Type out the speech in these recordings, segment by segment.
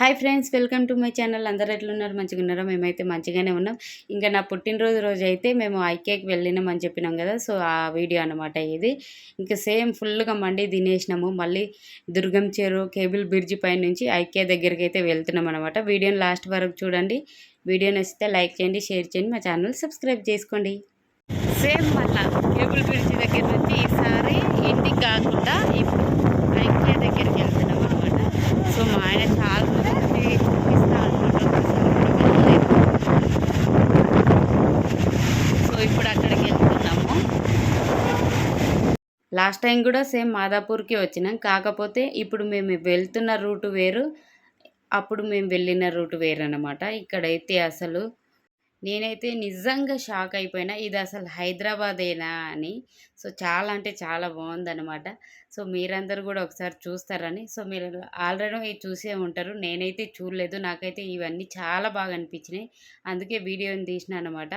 Hi friends welcome to my channel అందరు ఎట్లున్నారు? మంచిగా ఉన్నారో మేమైతే మంచిగానే ఉన్నాం. ఇంకా నా పుట్టినరోజు రోజు అయితే మేము ఐకేకి వెళ్ళినాం అని చెప్పినాం కదా సో ఆ వీడియో అనమాట ఇది. ఇంకా సేమ్ ఫుల్గా మండి తినేసినాము. మళ్ళీ దుర్గం చెరువు కేబుల్ బ్రిడ్జి పై నుంచి ఐకే దగ్గరికి అయితే వెళ్తున్నాం అనమాట వీడియోని లాస్ట్ వరకు చూడండి. వీడియో నచ్చితే లైక్ చేయండి షేర్ చేయండి మా ఛానల్ సబ్స్క్రైబ్ చేసుకోండి. సేమ్ మళ్ళీ కేబుల్ బ్రిడ్జ్ దగ్గర నుంచి ఈసారి ఇంటికి కాకుండా ఐకే దగ్గరికి వెళ్తున్నాం అనమాట సో మా ఆయన చాలా మంది చూపిస్తా అంటున్నారు ఒకసారి కూడా వెళ్ళలేదు. సో ఇప్పుడు అక్కడికి వెళ్తున్నాము లాస్ట్ టైం కూడా సేమ్ మాదాపూర్కి వచ్చినాం. కాకపోతే ఇప్పుడు మేము వెళ్తున్న రూటు వేరు. అప్పుడు మేము వెళ్ళిన రూట్ వేరు అనమాట ఇక్కడైతే అసలు నేనైతే నిజంగా షాక్ అయిపోయినా. ఇది అసలు హైదరాబాదేనా అని. సో చాలా అంటే చాలా బాగుందనమాట సో మీరందరూ కూడా ఒకసారి చూస్తారని. సో మీరు ఆల్రెడీ చూసే ఉంటారు. నేనైతే చూడలేదు. నాకైతే ఇవన్నీ చాలా బాగా అనిపించినాయి. అందుకే వీడియోని తీసిన అనమాట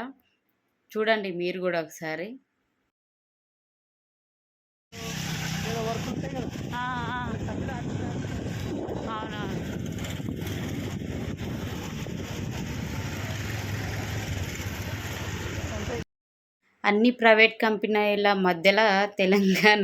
చూడండి మీరు కూడా ఒకసారి. అవునవును. అన్ని ప్రైవేట్ కంపెనీల మధ్యలో తెలంగాణ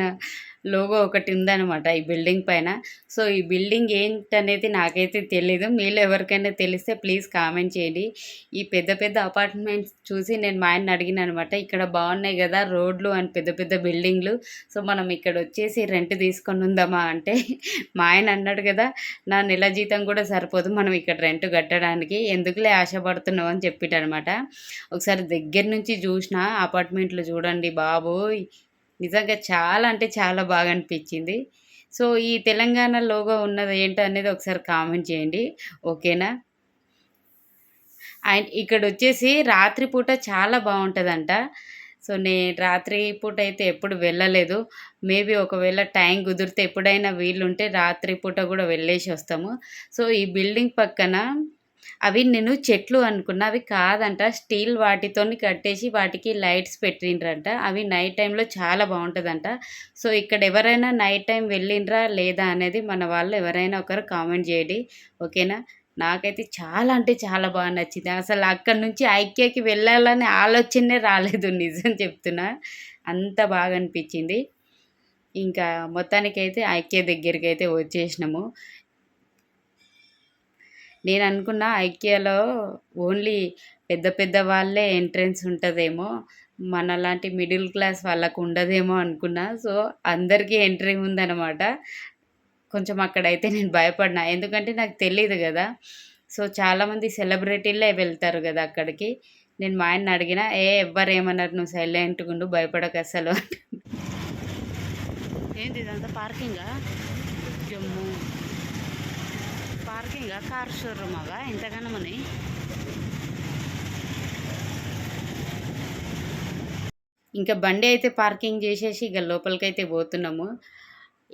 లోగో ఒకటి ఉందన్నమాట ఈ బిల్డింగ్ పైన. సో ఈ బిల్డింగ్ ఏంటనేది నాకైతే తెలీదు. మీలో ఎవరికైనా తెలిస్తే ప్లీజ్ కామెంట్ చేయండి. ఈ పెద్ద పెద్ద అపార్ట్మెంట్స్ చూసి నేను మా ఆయన అడిగిన అనమాట ఇక్కడ బాగున్నాయి కదా రోడ్లు అండ్ పెద్ద పెద్ద బిల్డింగ్లు. సో మనం ఇక్కడ వచ్చేసి రెంట్ తీసుకొని ఉందామా అంటే మా ఆయన అన్నాడు కదా నా నెల జీతం కూడా సరిపోదు మనం ఇక్కడ రెంట్ కట్టడానికి. ఎందుకులే ఆశపడుతున్నావు? అని చెప్పిటనమాట. ఒకసారి దగ్గర నుంచి చూసిన అపార్ట్మెంట్లు చూడండి బాబోయ్. నిజంగా చాలా అంటే చాలా బాగా అనిపించింది సో ఈ తెలంగాణ లోగో ఉన్నది ఏంటో అనేది ఒకసారి కామెంట్ చేయండి. ఓకేనా? అండ్ ఇక్కడ వచ్చేసి రాత్రిపూట చాలా బాగుంటుందంట. సో నేను రాత్రి పూట అయితే ఎప్పుడు వెళ్ళలేదు. మేబీ ఒకవేళ టైం కుదిరితే ఎప్పుడైనా వీలుంటే రాత్రి పూట కూడా వెళ్ళేసి వస్తాము. సో ఈ బిల్డింగ్ పక్కన అవి నేను చెట్లు అనుకున్నా అవి కాదంట. స్టీల్ వాటితోని కట్టేసి వాటికి లైట్స్ పెట్టిండ్రంట. అవి నైట్ టైంలో చాలా బాగుంటుందంట. సో ఇక్కడ ఎవరైనా నైట్ టైం వెళ్ళిండ్రా లేదా అనేది మన వాళ్ళు ఎవరైనా ఒకరు కామెంట్ చేయండి. ఓకేనా? నాకైతే చాలా అంటే చాలా బాగా నచ్చింది. అసలు అక్కడ నుంచి ఐక్యకి వెళ్ళాలనే ఆలోచనే రాలేదు నిజం చెప్తున్నా. అంత బాగా అనిపించింది. ఇంకా మొత్తానికైతే ఐక్య దగ్గరికి అయితే వచ్చేసినాము. నేను అనుకున్న ఐక్యాలో ఓన్లీ పెద్ద పెద్ద వాళ్ళే ఎంట్రన్స్ ఉంటుందేమో. మనలాంటి మిడిల్ క్లాస్ వాళ్ళకు ఉండదేమో అనుకున్నా. సో అందరికీ ఎంట్రీ ఉందన్నమాట. కొంచెం అక్కడైతే నేను భయపడినా. ఎందుకంటే నాకు తెలియదు కదా. సో చాలామంది సెలబ్రిటీలే వెళ్తారు కదా అక్కడికి. నేను మా ఆయన అడిగిన ఏ ఎవ్వరు ఏమన్నారు నువ్వు సైలెంట్గా ఉండు భయపడకు అసలు. ఏంటి ఇదంతా పార్కింగా? పార్కింగ్ కార్ షోరూమ్ అవా ఇంతగానమని ఇంకా బండి అయితే పార్కింగ్ చేసేసి ఇక లోపలికైతే పోతున్నాము.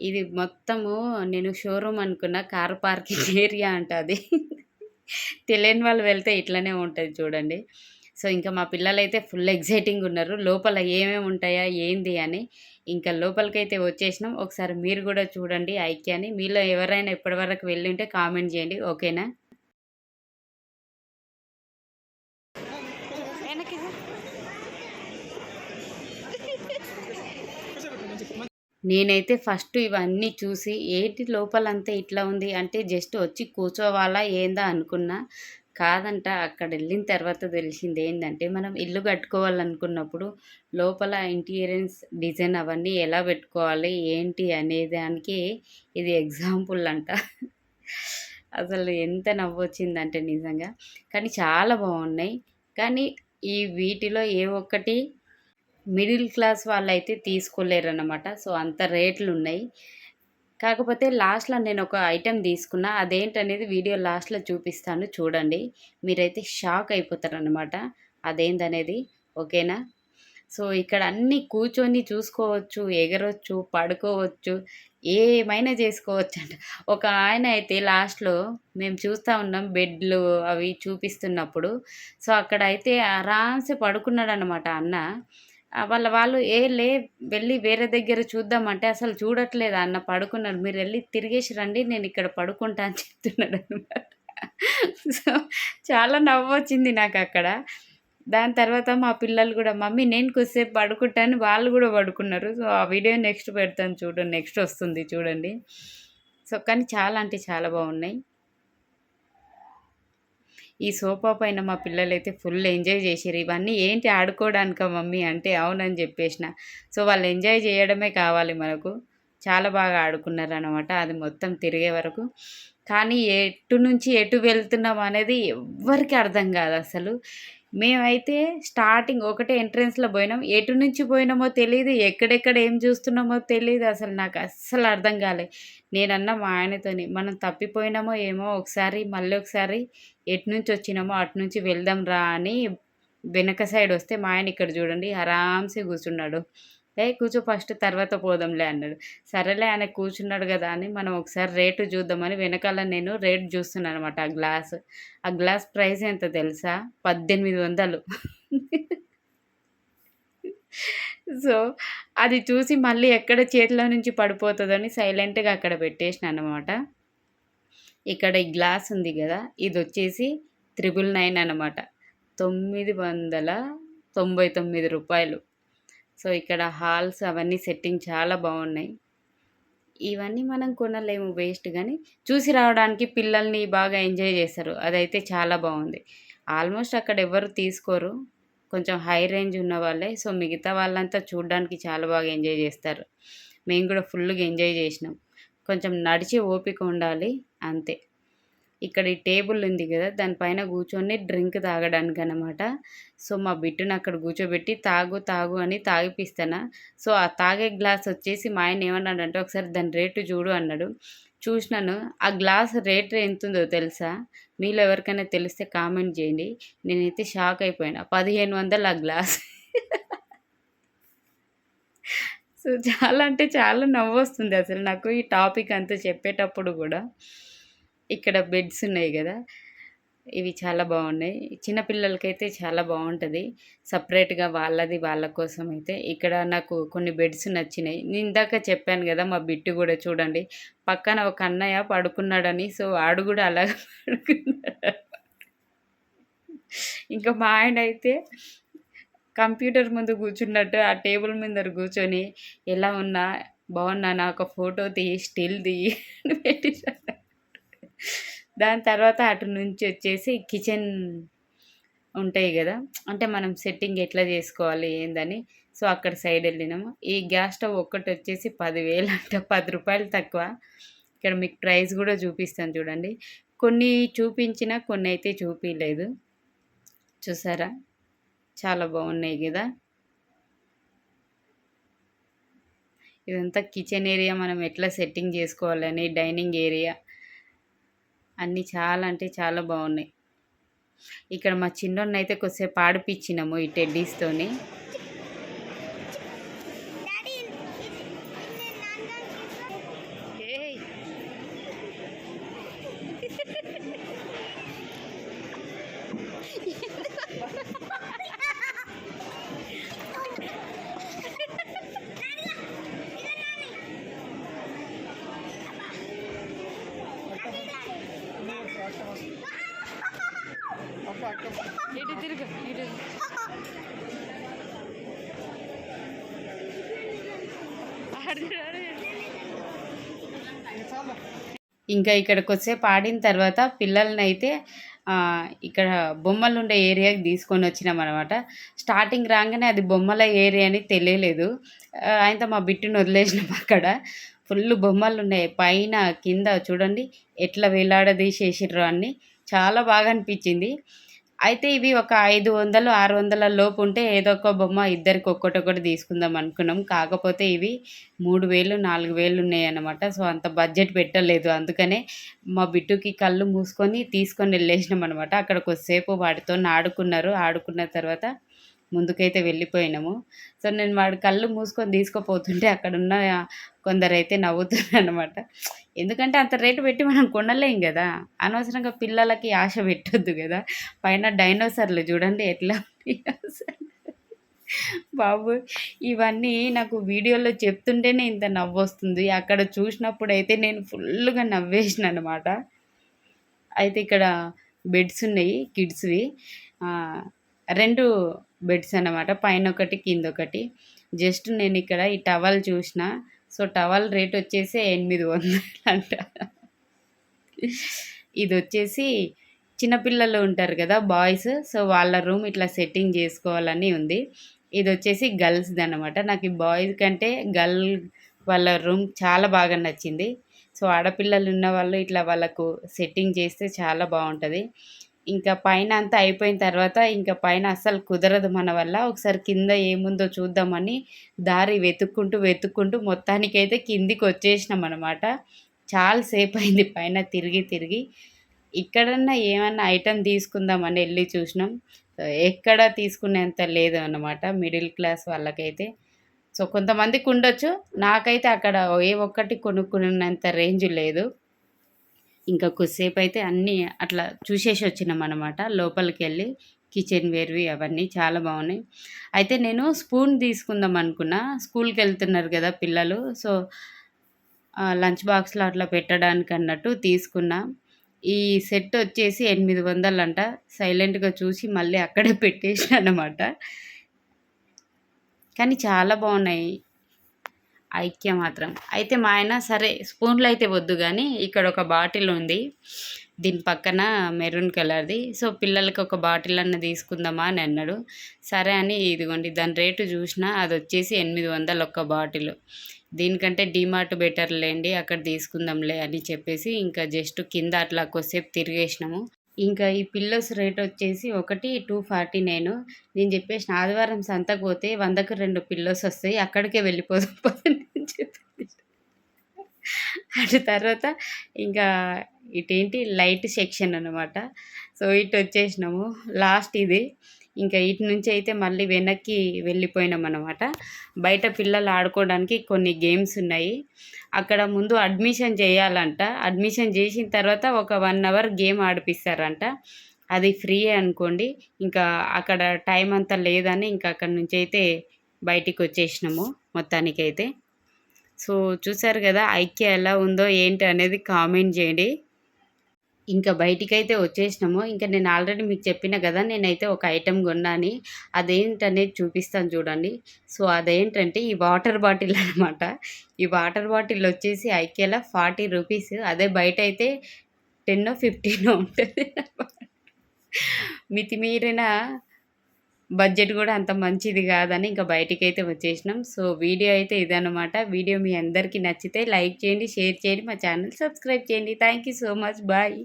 ఇది మొత్తము నేను షోరూమ్ అనుకున్న కార్ పార్కింగ్ ఏరియా అంట అది. తెలియని వాళ్ళు వెళ్తే ఇట్లనే ఉంటుంది చూడండి. సో ఇంకా మా పిల్లలు అయితే ఫుల్ ఎగ్జైటింగ్ ఉన్నారు. లోపల ఏమేమి ఉంటాయా ఏంది అని ఇంకా లోపలికైతే వచ్చేసినాం. ఒకసారి మీరు కూడా చూడండి ఐక్యాని మీలో ఎవరైనా ఇప్పటివరకు వెళ్ళి ఉంటే కామెంట్ చేయండి. ఓకేనా? నేనైతే ఫస్ట్ ఇవన్నీ చూసి ఏంటి లోపలంతా ఇట్లా ఉంది? అంటే జస్ట్ వచ్చి కూర్చోవాలా ఏందా అనుకున్నా. కాదంట అక్కడ వెళ్ళిన తర్వాత తెలిసింది ఏంటంటే మనం ఇల్లు కట్టుకోవాలనుకున్నప్పుడు లోపల ఇంటీరియన్స్ డిజైన్ అవన్నీ ఎలా పెట్టుకోవాలి ఏంటి అనే దానికి ఇది ఎగ్జాంపుల్ అంట. అసలు ఎంత నవ్వొచ్చిందంటే నిజంగా. కానీ చాలా బాగున్నాయి. కానీ ఈ వీటిలో ఏ ఒక్కటి మిడిల్ క్లాస్ వాళ్ళైతే తీసుకోలేరు అనమాట సో అంత రేట్లు ఉన్నాయి కాకపోతే లాస్ట్లో నేను ఒక ఐటెం తీసుకున్నా. అదేంటనేది వీడియో లాస్ట్లో చూపిస్తాను. చూడండి. మీరైతే షాక్ అయిపోతారనమాట అదేంటనేది ఓకేనా? సో ఇక్కడ అన్నీ కూర్చొని చూసుకోవచ్చు ఎగరవచ్చు పడుకోవచ్చు ఏమైనా చేసుకోవచ్చు అంట ఒక ఆయన అయితే లాస్ట్లో మేము చూస్తూ ఉన్నాం బెడ్లు అవి చూపిస్తున్నప్పుడు. సో అక్కడ అయితే ఆరామ్సే పడుకున్నాడు అనమాట అన్న. వాళ్ళ వాళ్ళు ఏ లే వెళ్ళి వేరే దగ్గర చూద్దామంటే అసలు చూడట్లేదు అన్న పడుకున్నాడు మీరు వెళ్ళి తిరిగేసి రండి నేను ఇక్కడ పడుకుంటా అని చెప్తున్నాడు అనమాట సో చాలా నవ్వొచ్చింది నాకు అక్కడ. దాని తర్వాత మా పిల్లలు కూడా మమ్మీ నేను కొద్దిసేపు పడుకుంటాను వాళ్ళు కూడా పడుకున్నారు. సో ఆ వీడియో నెక్స్ట్ పెడతాను చూడండి నెక్స్ట్ వస్తుంది చూడండి. సో కానీ చాలా అంటే చాలా బాగున్నాయి. ఈ సోఫా పైన మా పిల్లలైతే ఫుల్ ఎంజాయ్ చేసారు ఇవన్నీ ఏంటి ఆడుకోవడానిక మమ్మీ అంటే అవునని చెప్పేసిన. సో వాళ్ళు ఎంజాయ్ చేయడమే కావాలి మనకు. చాలా బాగా ఆడుకున్నారు అనమాట అది మొత్తం తిరిగే వరకు. కానీ ఎటు నుంచి ఎటు వెళ్తున్నాం అనేది ఎవ్వరికి అర్థం కాదు అసలు. మేమైతే స్టార్టింగ్ ఒకటే ఎంట్రెన్స్లో పోయినాం. ఎటు నుంచి పోయినామో తెలియదు ఎక్కడెక్కడ ఏం చూస్తున్నామో తెలియదు అసలు నాకు అస్సలు అర్థం కాలే. నేనన్న మా ఆయనతోని మనం తప్పిపోయినామో ఏమో ఒకసారి మళ్ళీ ఒకసారి ఎటు నుంచి వచ్చినామో అటు నుంచి వెళ్దాం రా అని వెనక సైడ్ వస్తే మా ఆయన ఇక్కడ చూడండి ఆరామ్సే కూర్చున్నాడు. ఏ కూర్చో ఫస్ట్ తర్వాత పోదాంలే అన్నాడు. సరేలే ఆయన కూర్చున్నాడు కదా అని మనం ఒకసారి రేటు చూద్దామని వెనకాల నేను రేట్ చూస్తున్నాను అనమాట ఆ గ్లాస్ ఆ గ్లాస్ ప్రైస్ ఎంత తెలుసా? పద్దెనిమిది వందలు. సో అది చూసి మళ్ళీ ఎక్కడ చేతిలో నుంచి పడిపోతుందని సైలెంట్గా అక్కడ పెట్టేసిన అనమాట ఇక్కడ ఈ గ్లాస్ ఉంది కదా ఇది వచ్చేసి త్రిబుల్ నైన్ అనమాట తొమ్మిది వందల తొంభై తొమ్మిది రూపాయలు. సో ఇక్కడ హాల్స్ అవన్నీ సెట్టింగ్ చాలా బాగున్నాయి ఇవన్నీ మనం కొనలేము వేస్ట్ కానీ చూసి రావడానికి పిల్లల్ని బాగా ఎంజాయ్ చేస్తారు. అదైతే చాలా బాగుంది ఆల్మోస్ట్ అక్కడ ఎవరు తీసుకోరు. కొంచెం హై రేంజ్ ఉన్న వాళ్ళే. సో మిగతా వాళ్ళంతా చూడడానికి చాలా బాగా ఎంజాయ్ చేస్తారు. మేము కూడా ఫుల్గా ఎంజాయ్ చేసినాం. కొంచెం నడిచి ఓపిక ఉండాలి. అంతే. ఇక్కడ ఈ టేబుల్ ఉంది కదా దానిపైన కూర్చొని డ్రింక్ తాగడానికి అనమాట సో మా బిడ్డను అక్కడ కూర్చోబెట్టి తాగు తాగు అని తాగిపిస్తాను. సో ఆ తాగే గ్లాస్ వచ్చేసి మా ఆయన ఏమన్నాడంటే ఒకసారి దాని రేటు చూడు అన్నాడు. చూసినాను. ఆ గ్లాస్ రేట్ ఎంత ఉందో తెలుసా? మీలో ఎవరికైనా తెలిస్తే కామెంట్ చేయండి. నేనైతే షాక్ అయిపోయాను. పదిహేను వందలు ఆ గ్లాస్. సో చాలా అంటే చాలా నవ్వు వస్తుంది అసలు నాకు ఈ టాపిక్ అంతా చెప్పేటప్పుడు కూడా. ఇక్కడ బెడ్స్ ఉన్నాయి కదా ఇవి చాలా బాగున్నాయి. చిన్నపిల్లలకైతే చాలా బాగుంటుంది. సపరేట్గా వాళ్ళది వాళ్ళ కోసం అయితే ఇక్కడ నాకు కొన్ని బెడ్స్ నచ్చినాయి. నేను ఇందాక చెప్పాను కదా మా బిట్టు కూడా చూడండి. పక్కన ఒక అన్నయ్య పడుకున్నాడని సో ఆడు కూడా అలా పడుకున్నాడు. ఇంకా మా ఆయన అయితే కంప్యూటర్ ముందు కూర్చున్నట్టు ఆ టేబుల్ మీద కూర్చొని ఎలా ఉన్నా? బాగున్నా నాకు ఫోటో తీయి స్టిల్ తీయి పెట్టించాడు దాని తర్వాత అటు నుంచి వచ్చేసి కిచెన్ ఉంటాయి కదా అంటే మనం సెట్టింగ్ ఎట్లా చేసుకోవాలి ఏందని. సో అక్కడ సైడ్ వెళ్ళినాము. ఈ గ్యాస్ స్టవ్ ఒక్కటి వచ్చేసి పదివేలు అంట పది రూపాయలు తక్కువ. ఇక్కడ మీకు ప్రైస్ కూడా చూపిస్తాను చూడండి. కొన్ని చూపించిన కొన్ని అయితే చూపించలేదు చూసారా? చాలా బాగున్నాయి కదా. ఇదంతా కిచెన్ ఏరియా మనం ఎట్లా సెట్టింగ్ చేసుకోవాలని డైనింగ్ ఏరియా. అన్నీ చాలా అంటే చాలా బాగున్నాయి. ఇక్కడ మా చిన్నోడిని అయితే కొద్దిసేపు ఆడిపించినాము ఈ టెడ్డీస్తోని ఇటు ఇంకా ఇక్కడికి వచ్చేపు ఆడిన తర్వాత పిల్లల్ని అయితే ఇక్కడ బొమ్మలు ఉండే ఏరియాకి తీసుకొని వచ్చినాం అనమాట స్టార్టింగ్ రాగానే అది బొమ్మల ఏరియా అని తెలియలేదు. ఆయనతో మా బిట్టుని వదిలేసినాం అక్కడ. ఫుల్ బొమ్మలు ఉన్నాయి పైన కింద చూడండి ఎట్లా వేలాడదీసేసిర్రు అన్నీ. చాలా బాగా అనిపించింది. అయితే ఇవి ఒక ఐదు వందలు ఆరు వందల లోపు ఉంటే ఏదో ఒక బొమ్మ ఇద్దరికి ఒక్కటొక్కటి తీసుకుందాం అనుకున్నాం. కాకపోతే ఇవి మూడు వేలు నాలుగు వేలు ఉన్నాయన్నమాట సో అంత బడ్జెట్ పెట్టలేదు. అందుకనే మా బిట్టుకి కళ్ళు మూసుకొని తీసుకొని వెళ్ళేసినాం అనమాట అక్కడ కొద్దిసేపు వాటితో ఆడుకున్నారు ఆడుకున్న తర్వాత ముందుకైతే వెళ్ళిపోయినాము. సో నేను వాడి కళ్ళు మూసుకొని తీసుకుపోతుంటే అక్కడ ఉన్న కొందరైతే నవ్వుతున్నారు అనమాట ఎందుకంటే అంత రేటు పెట్టి మనం కొనలేం కదా. అనవసరంగా పిల్లలకి ఆశ పెట్టొద్దు కదా. పైన డైనోసర్లు చూడండి ఎట్లా బాబు ఇవన్నీ నాకు వీడియోలో చెప్తుంటేనే ఇంత నవ్వు వస్తుంది అక్కడ చూసినప్పుడు అయితే నేను ఫుల్గా నవ్వేసిన అనమాట అయితే ఇక్కడ బెడ్స్ ఉన్నాయి కిడ్స్వి. రెండు బెడ్స్ అన్నమాట. పైన ఒకటి కింద ఒకటి జస్ట్ నేను ఇక్కడ ఈ టవల్ చూసిన సో టవల్ రేట్ వచ్చేసి ఎనిమిది వందలు అంట ఇది వచ్చేసి చిన్నపిల్లలు ఉంటారు కదా బాయ్స్ సో వాళ్ళ రూమ్ ఇట్లా సెట్టింగ్ చేసుకోవాలని ఉంది. ఇది వచ్చేసి గర్ల్స్ది అనమాట నాకు ఈ బాయ్స్ కంటే గర్ల్ వాళ్ళ రూమ్ చాలా బాగా నచ్చింది. సో ఆడపిల్లలు ఉన్న వాళ్ళు ఇట్లా వాళ్ళకు సెట్టింగ్ చేస్తే చాలా బాగుంటుంది. ఇంకా పైన అంతా అయిపోయిన తర్వాత ఇంకా పైన అస్సలు కుదరదు మన వల్ల. ఒకసారి కింద ఏముందో చూద్దామని దారి వెతుక్కుంటూ వెతుక్కుంటూ మొత్తానికైతే కిందికి వచ్చేసినాం అనమాట చాలాసేపు అయింది పైన తిరిగి తిరిగి. ఇక్కడన్నా ఏమన్నా ఐటెం తీసుకుందామని వెళ్ళి చూసినాం. ఎక్కడ తీసుకునేంత లేదు అన్నమాట మిడిల్ క్లాస్ వాళ్ళకైతే. సో కొంతమందికి ఉండొచ్చు. నాకైతే అక్కడ ఏ ఒక్కటి కొనుక్కునేంత రేంజ్ లేదు. ఇంకా కొద్దిసేపు అయితే అన్నీ అట్లా చూసేసి వచ్చినాం అనమాట లోపలికి వెళ్ళి కిచెన్ వేర్వి అవన్నీ చాలా బాగున్నాయి. అయితే నేను స్పూన్ తీసుకుందాం అనుకున్నా. స్కూల్కి వెళ్తున్నారు కదా పిల్లలు. సో లంచ్ బాక్స్లో అట్లా పెట్టడానికి అన్నట్టు తీసుకున్నా. ఈ సెట్ వచ్చేసి ఎనిమిది వందలు అంట సైలెంట్గా చూసి మళ్ళీ అక్కడే పెట్టేసాను అనమాట కానీ చాలా బాగున్నాయి. ఐక్య మాత్రం అయితే మా ఆయన సరే స్పూన్లు అయితే వద్దు కానీ ఇక్కడ ఒక బాటిల్ ఉంది. దీని పక్కన మెరూన్ కలర్ది. సో పిల్లలకి ఒక బాటిల్ అన్న తీసుకుందామా అని అన్నాడు. సరే అని ఇదిగోండి దాని రేటు చూసినా అది వచ్చేసి ఎనిమిది వందలు ఒక్క బాటిల్. దీనికంటే డీమార్ట్ బెటర్ లేండి అక్కడ తీసుకుందాంలే అని చెప్పేసి ఇంకా జస్ట్ కింద అట్లా కొద్దిసేపు తిరిగేసినాము. ఇంకా ఈ పిల్లోస్ రేట్ వచ్చేసి ఒకటి టూ ఫార్టీ నైన్. నేను చెప్పేసిన ఆదివారం సంతకు పోతే వందకు రెండు పిల్లోస్ వస్తాయి అక్కడికే వెళ్ళిపోదాం అని చెప్పి అటు తర్వాత ఇంకా ఇటేంటి లైట్ సెక్షన్ అనమాట సో ఇటు వచ్చేసినాము. లాస్ట్ ఇది. ఇంకా ఇటు నుంచి అయితే మళ్ళీ వెనక్కి వెళ్ళిపోయినాం అనమాట బయట పిల్లలు ఆడుకోవడానికి కొన్ని గేమ్స్ ఉన్నాయి. అక్కడ ముందు అడ్మిషన్ చేయాలంట. అడ్మిషన్ చేసిన తర్వాత ఒక వన్ అవర్ గేమ్ ఆడిపిస్తారంట. అది ఫ్రీ అనుకోండి. ఇంకా అక్కడ టైం అంతా లేదని ఇంకా అక్కడ నుంచి అయితే బయటికి వచ్చేసినాము మొత్తానికైతే. సో చూసారు కదా ఐక్య ఎలా ఉందో ఏంటి అనేది కామెంట్ చేయండి. ఇంకా బయటికైతే వచ్చేసినాము. ఇంకా నేను ఆల్రెడీ మీకు చెప్పిన కదా నేనైతే ఒక ఐటెం కొన్నాని. అదేంటనేది చూపిస్తాను చూడండి. సో అదేంటంటే ఈ వాటర్ బాటిల్ అనమాట ఈ వాటర్ బాటిల్ వచ్చేసి ఐకేలా ఫార్టీ రూపీస్. అదే బయట అయితే టెన్ ఫిఫ్టీన్ ఉంటుంది మితిమీరిన బడ్జెట్ కూడా అంత మంచిది కాదని ఇంకా బయటికి అయితే వచ్చేసినాం. సో వీడియో అయితే ఇదనమాట వీడియో మీ అందరికీ నచ్చితే లైక్ చేయండి షేర్ చేయండి మా ఛానల్ సబ్స్క్రైబ్ చేయండి. Thank you so much. Bye.